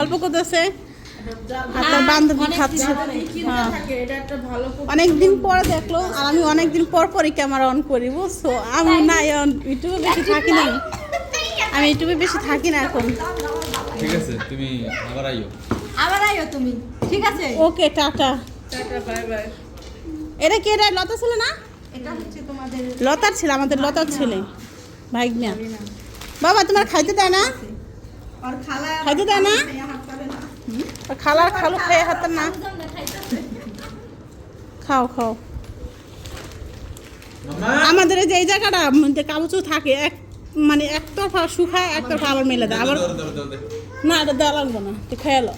গল্প করতেছে বান্ধবী খাচ্ছে। হ্যাঁ। অনেকদিন পরে দেখল আর আমি অনেকদিন পর পরই ক্যামেরা অন করি বুঝছ? আমি না? ইউটিউবে বেশি থাকি না আমি ইউটিউবে বেশি থাকি না এখন। ঠিক আছে তুমি আবার আইও। আবার আইও তুমি ঠিক আছে? Okay tata. এটা কে এটা লতা ছিল না? এটা হচ্ছে তোমাদের লতার ছিল আমাদের লতার ছেলে ভাইগনা বাবা তোমার খাইতে দেয় না? আর খালা খাইতে দেয় না? আর খালার খালু খেয়ে হাত না। খাও খাও। আমাদের যে এই জায়গাটা মধ্যে কাবুচু থাকে এক মানে একতরফা শুকায় একতরফা আবার মেলে দেয়। আবার না এটা দেওয়া লাগবে না তো খেয়ালো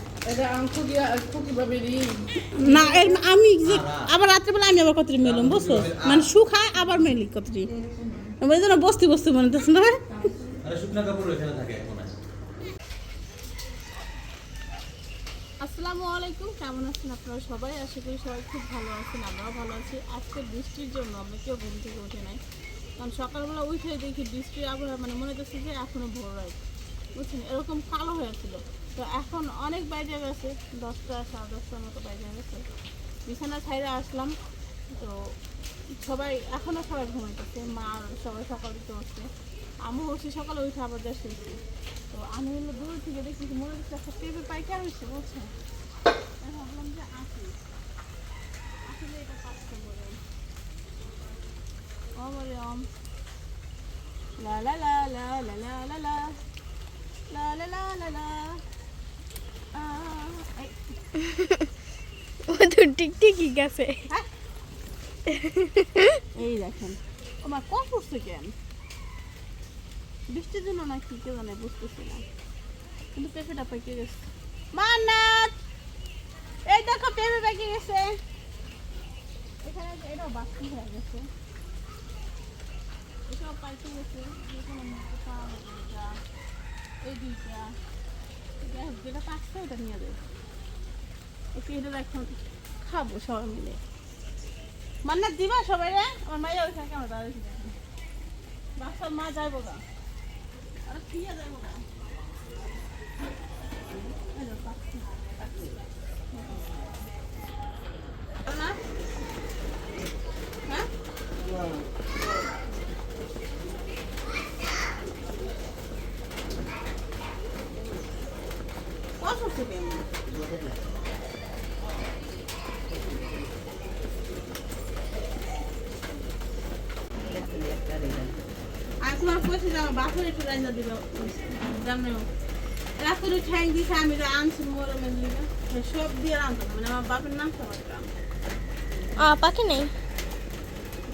না এর আমি যে আবার রাত্রেবেলা আমি আবার কতটি মেলুম বুঝছ? মানে শুকায় আবার মেলি কতটি ওই জন্য বস্তি বস্তি মনে হচ্ছে না আরে শুকনা কাপড় এখানে থাকে এখন আসসালামু আলাইকুম। কেমন আছেন আপনারা সবাই? আশা করি সবাই খুব ভালো আছেন, আমরাও ভালো আছি। আজকে বৃষ্টির জন্য আমরা কেউ ঘুম থেকে উঠে নাই। কারণ সকালবেলা উঠে দেখি বৃষ্টির আবহাওয়া মানে মনে হচ্ছে যে এখনও ভোর রাত। বুঝছেন? এরকম কালো হয়েছিল। তো এখন অনেক বাইরে গেছে, দশটা, সাড়ে দশটার মতো বাইরে গেছে। বিছানা ছাইরে আসলাম। তো সবাই এখনও সবাই ঘুমাইতেছে। মা সবাই সকালে তো উঠছে আমি উঠছি সকালে উঠে, আবার যা শুয়েছি তো আমি হলো দূর থেকে দেখি মনে হচ্ছে একটা পেঁপে পাইকার হয়েছে, বুঝছেন? ভাবলাম যে আসি আসলে এটা কাজ করব রে ও মরিয়ম লা লা লা লা লা লা লা লা ও তো টিকটিকি গেছে। এই দেখেন। ও মা, কম পড়ছে কেন? বৃষ্টির জন্য না কি কেউ জানে বুঝতেছি না। কিন্তু পেঁপেটা পেকে গেছে। মান্নাত! এই দেখো পেঁপে পেকে গেছে। এখানে এটাও বাথরুম হয়ে গেছে। এটাও পাইতে গেছে। যাবে এই দুইটা। যেটা পাকছে ওটা নিয়ে দেবে একটু এটা এখন খাব সবাই মিলে। মান্নাত দিবা সবাই রে আমার মাইয়া ওইখানে কেমন দাঁড়িয়ে বাসার মা যাইবো গা। আরে ফিরে যাইবো গা এই দেখো, পাচ্ছি, পাচ্ছি। না? হ্যাঁ? কত সেকেন্ড আর তোমার কইছে যে আমার বাপের একটু রান্না দিল জানো রাত্রে ঠ্যাং দিছে আমি যে আনছি মরমে দিলে সব দিয়ে রান্না মানে আমার বাপের নাম সবার আ পাখি নেই।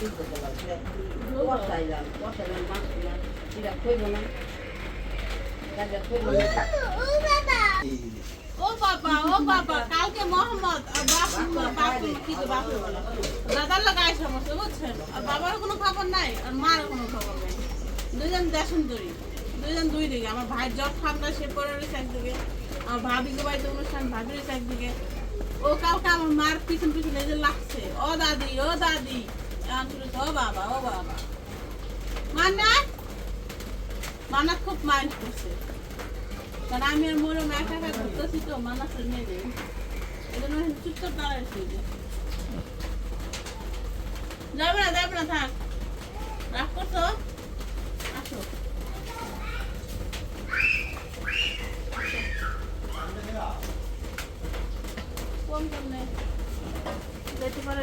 সিদ্ধ করে তো ও বাবা ও বাবা কালকে মোহাম্মদ বাপু বাপু বুঝছেন আর বাবার কোনো খবর নাই আর মার কোনো খবর নাই দুইজন দেশন দড়ি দুইজন দুই দিকে আমার ভাইয়ের জ্বর ঠান্ডা সে পড়ে রয়েছে একদিকে আমার ভাবিকে বাড়িতে অনুষ্ঠান ভাবি রয়েছে একদিকে ও কালকে আমার মার পিছন পিছন যে লাগছে। ও দাদি ও দাদি। শুরু ও বাবা ও বাবা। মান্না মান্না খুব মাইন্ড করছে। কারণ আমি আর মোর একা একা ঘুরতেছি তো, মানা নিয়ে যাই এই জন্য থাক। রাগ করছ? আসো। কোন কেমনে যেতে পারে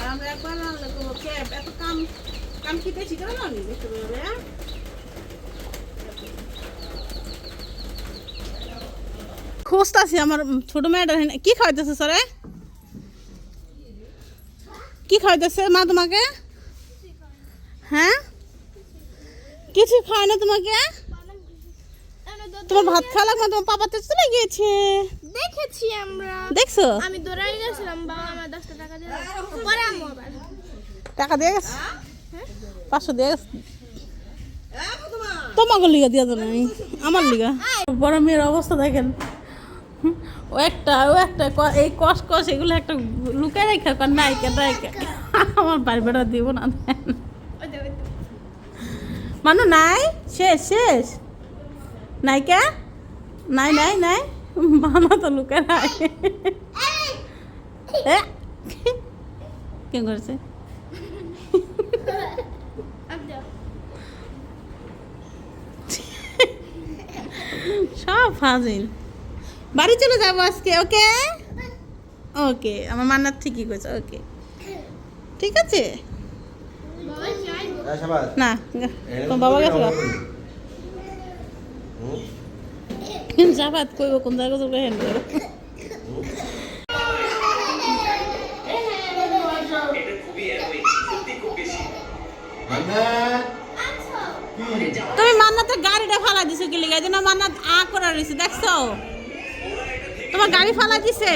আর আমরা হ্যাঁ? আমার ছোট মেয়েটা কি খাওয়াইতেছে, স্যারে? কি খাওয়াইতেছে মা তোমাকে? হ্যাঁ? কিছু খায় না তোমাকে? তোমার ভাত খাওয়া লাগবে তোমার পাপাতে চলে গিয়েছে। দেখেছি আমরা। দেখছ? আমি দৌড়াই গেছিলাম বাবা আমার দশটা টাকা দিয়ে পরে আবার। টাকা দিয়ে গেছে? পাঁচশো দিয়ে গেছে? তোমাকে লিগা দিয়ে দেবো আমি। আমার লিগা। বড় মেয়ের অবস্থা দেখেন। ও একটা ও একটা ক- এই কষ কষ এগুলো একটা লুকায় রেখা কর আমার বাড়ি বেড়া দিব না। মানু নাই? শেষ শেষ। নায়িকা নাই নাই নাই। মানো তো নাই। কে করেছে। সব ফাজিল। বাড়ি চলে যাব আজকে ওকে? ওকে আমার মান্নার ঠিকই করেছে ওকে। ঠিক আছে? না তোমার বাবা গেছে যাবাত কইব, কোন জায়গা হেন। তুমি মান্নাতে গাড়িটা ফালা দিছো কি লিগা? যেন মান্নাত আ করা রইছে, দেখছ? তোমার গাড়ি ফালা দিছে?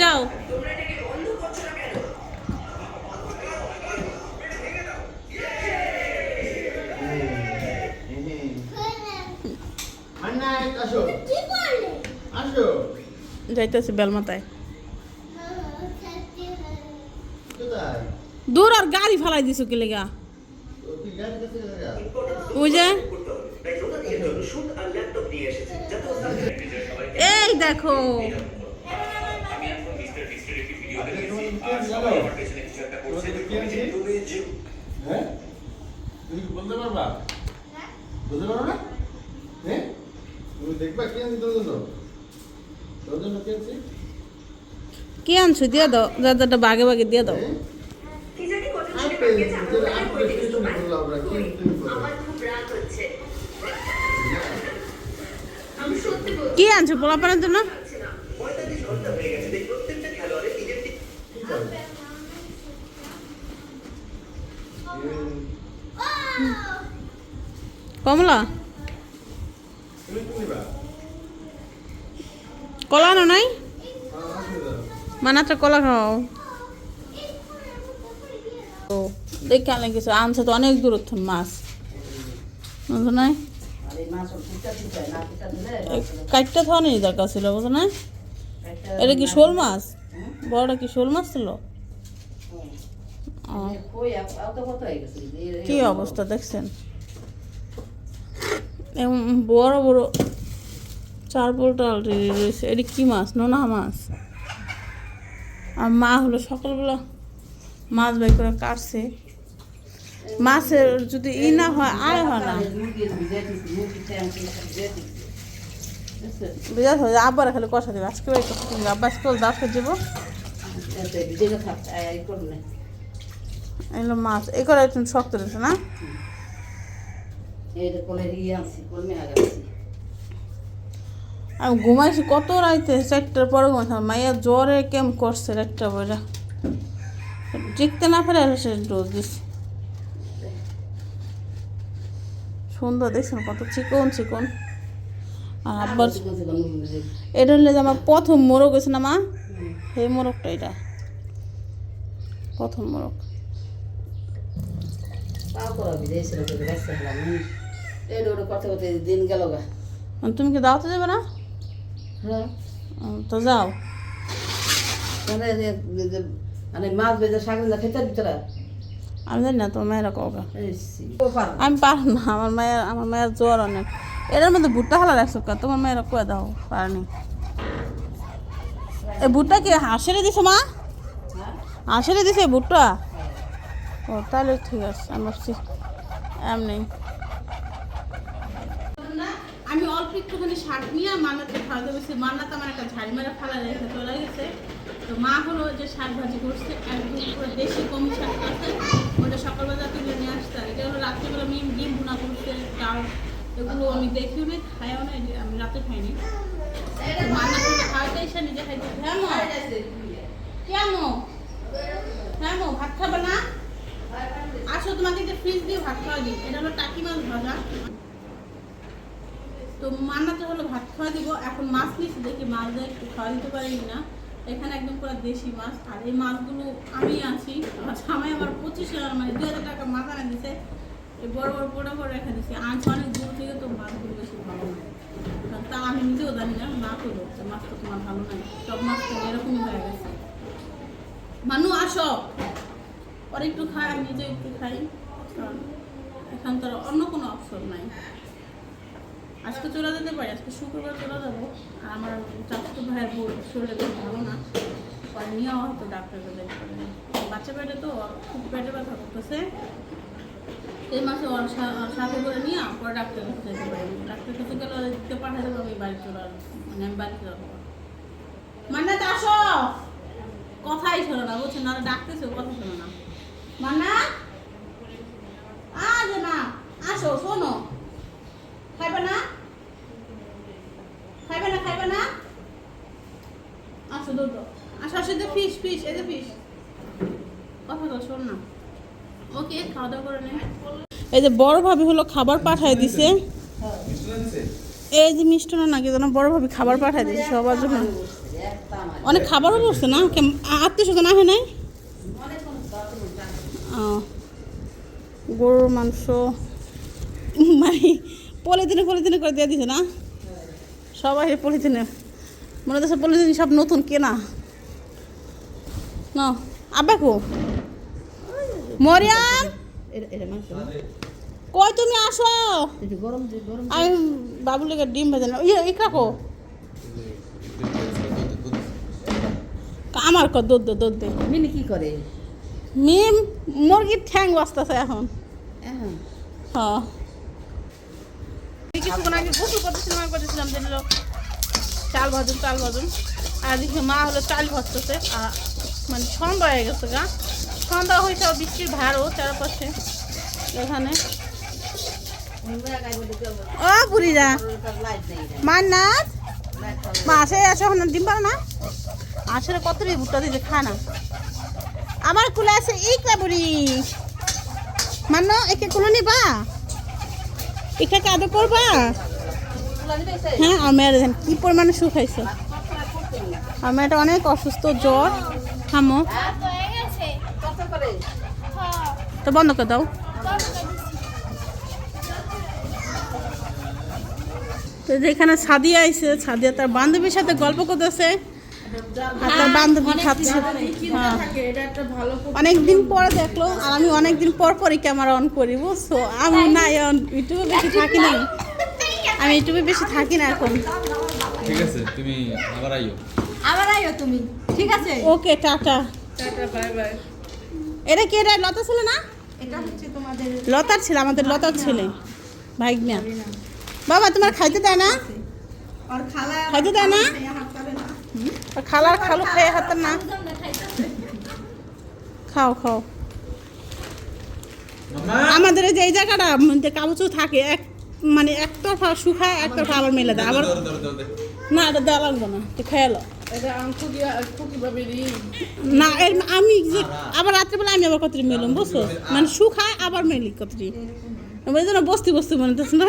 যাও। আসো। আসো। যাইতেছে বেলমাতায় দূর আর গাড়ি ফালাই দিছো কি লিগা? ওই যে। এই দেখো। হ্যাঁ? বলতে পারবা? বলতে পারো না? হ্যাঁ? তুমি দেখবা কে আনছি তোর জন্য? তোর জন্য কে আনছি? কি আনছো? দিয়ে দাও। দাদাটা বাগে বাগে দিয়ে দাও। কি তুমি বলো? কি আনছো পোলাপানের জন্য? কমলা? কলা আনো নাই? নেই। মানাটা কলা খাও। ও, দেখে আনলে কিছু। আনছে তো অনেক দূরত্ব মাছ। বুঝো নাই? কাটটা খাওয়ানোর দরকার ছিল, বুঝো না এটা কি শোল মাছ? বড়টা কি শোল মাছ ছিল? কি অবস্থা দেখছেন? এমন বড় বড় চার পোলটা অলরেডি রয়েছে এটা কি মাছ নোনা মাছ আর মা হলো সকালবেলা মাছ বাই করে কাটছে মাছের যদি ই না হয় আয় হয় না বুঝাতে হবে আবার খালি কষা দেবে আজকে বাই কষা দেবে আব্বা আজকে দাঁড়কে যাব এগুলো মাছ করে একটু শক্ত রয়েছে না আমি ঘুমাইছি কত রাইতে? চারটার পরে ঘুমাইছিলাম মাইয়া জ্বরে কেম করছে রাতটা বইরা। জিখতে না পারে সে ডোজ দিছি। সুন্দর দেখছেন কত চিকন চিকন। আর আব্বার এটা হলে আমার প্রথম মোরগ হয়েছে না মা? এই মোরগটা এটা। প্রথম মোরগ। দিন গেল গা। তুমি কি দাওয়াতে যাবে না? হ্যাঁ। তো যাও। মানে মাছ বেজে শাক না খেতে ভিতরে আমি জানি না তোমার মেয়েরা কবে ও পার না আমার মায়ের আমার মায়ের জ্বর অনেক। এটার মধ্যে ভুট্টা হালা রাখছো কা তোমার মেয়েরা কয়ে দাও পারেনি। এই ভুট্টা কি হাঁসেরে দিছো মা? হাঁসেরে দিছে ভুট্টা? ও তাহলে ঠিক আছে আমি ভাবছি এমনি আমি অল্প একটুখানি শাক নিয়ে মান্নাতে খাওয়াতে বসে মান্নাতে আমার একটা ঝাড়ি মেরে ফালা রেখে চলে গেছে। তো মা হলো যে শাক ভাজি করছে একদম পুরো দেশি কমি শাক আছে, ওটা সকালবেলা তুলে নিয়ে আসতে। এটা হলো রাত্রিবেলা মিম ডিম ভুনা করছে, ডাল, এগুলো আমি দেখিও নাই, খাইও নাই, আমি রাতে খাইনি। মান্না থেকে খাওয়াতে এসে নিজে খাইতে কেন কেন কেন ভাত খাবে না? আসো তোমাকে যে ফ্রিজ দিয়ে ভাত খাওয়া দিই। এটা হলো টাকি মাছ ভাজা। তো মান্নাতে হলো ভাত খাওয়া দিব। এখন মাছ নিচ্ছি দেখি মাছ দিয়ে একটু খাওয়া দিতে পারি না এখানে একদম পুরো দেশি মাছ। আর এই মাছগুলো আমি আছি জামাই আমার পঁচিশ হাজার মানে দু হাজার টাকা মাছ আনা দিছে। এই বড় বড় পোড়া করে রেখে দিছি। আনছ অনেক দূর থেকে, তো মাছগুলো বেশি ভালো না তা আমি নিজেও জানি না না করব মাছ তো তোমার ভালো নাই। সব মাছ তো এরকমই হয়ে গেছে। মানু, আসো। পরে একটু খাই নিজে একটু খাই। কারণ এখন তো অন্য কোনো অপশন নাই। আজকে চলে যেতে পারি, আজকে শুক্রবার চলে যাব। আর আমার চাচাতো ভাইয়ের বউ, শরীরে খুব ভালো না। পরে নিয়েও হয়তো ডাক্তারকে দেখতে পারে বাচ্চা পেটে তো খুব পেটে ব্যথা করতেছে। এই মাসে সাথে করে নিয়ে পরে ডাক্তার কাছে যেতে পারি। ডাক্তার কাছে গেলে দিতে পাঠিয়ে দেবো, আমি বাড়ি চলে মানে আমি বাড়িতে যাব। মান্নাত, আসো! কথাই শোনো না, বলছে না, ডাকতেছে কথা শোনো না। মান্না আজ না আসো শোনো খাইবে না খাইবে না খাইবে না আসো দুটো আসো আসো এদের ফিস ফিস এদের ফিস কথা শোন না। ওকে খাওয়া দাওয়া করে নে। এই যে বড় ভাবি হলো খাবার পাঠায় দিছে। এই যে মিষ্টান্ন নাকি যেন বড় ভাবি খাবার পাঠায় দিছে সবার জন্য। অনেক খাবারও পড়ছে না? আত্মীয় স্বজন আসে নাই? গরুর মাংস। মানে পলিথিনে পলিথিনে করে দিয়ে দিছে না? সবাই পলিথিনে। মনে হচ্ছে পলিথিন সব নতুন কেনা। না আব্বাকু মরিয়াম? কই তুমি আসো? গরম গরম আমি বাবুলিকে ডিম ভেজে না। ইয়ে ইকাকো আমার কর দুধ দে দুধ দে। মিনি কি করে? মিম মুরগির ঠ্যাং বাঁচতেছে এখন। এখন? হ্যাঁ। কিছুক্ষণ আগে গোসল করতেছিলাম আর করতেছিলাম যে চাল ভাজুন চাল ভাজুন। আর দেখি মা হলো চাল ভাজতেছে আর মানে সন্ধ্যা হয়ে গেছে গা। সন্ধ্যা হয়েছে বৃষ্টির ভারও চারপাশে এখানে। ও বুড়িরা লাইট নেই মান্নাত, মা আসে আসে এখন ডিম পারে না? আসলে কত রে ভুট্টা দিতে খা না। আমার কুলে আছে ইকা বুড়ি। মান্ন, একে কুলো নিবা? একে আদর করবা হ্যাঁ দেখেন, কি পরিমাণে সুখ হয়েছে আর মেয়েটা অনেক অসুস্থ, জ্বর। থামো। হয়ে হ্যাঁ তো বন্ধ করে দাও। তো যেখানে সাদিয়া আইছে সাদিয়া তার বান্ধবীর সাথে গল্প করতেছে। আর তার বান্ধবী খাচ্ছে। হ্যাঁ। অনেকদিন পরে দেখল আর আমি অনেকদিন পর পরই ক্যামেরা অন করি বুঝছ? আমি না ইউটিউবে বেশি থাকি না আমি ইউটিউবে বেশি থাকি না এখন। ঠিক আছে তুমি আবার আইও। আবার আইও তুমি। ঠিক আছে? Okay tata. এটা কে এটা লতা ছিল না? এটা হচ্ছে তোমাদের লতার ছিল আমাদের লতার ছেলে। ভাইগনা বাবা তোমার খাইতে দেয় না? আর খালা খাইতে দেয় না? আর খালার খালু খেয়ে হাতে না? খাও খাও। আমাদের এই যে এই জায়গাটা মানে কাবুচু থাকে এক মানে একতরফা শুকায় একতরফা আবার মেলে দেয়। আবার। না এটা দেওয়া লাগবে না। তো খেয়ে না। এর আমি যে আবার রাত্রেবেলা আমি আবার কতটি মেলুম বুঝছ? মানে শুকায় আবার মেলি কতটি বস্তি বস্তি মনে হচ্ছে না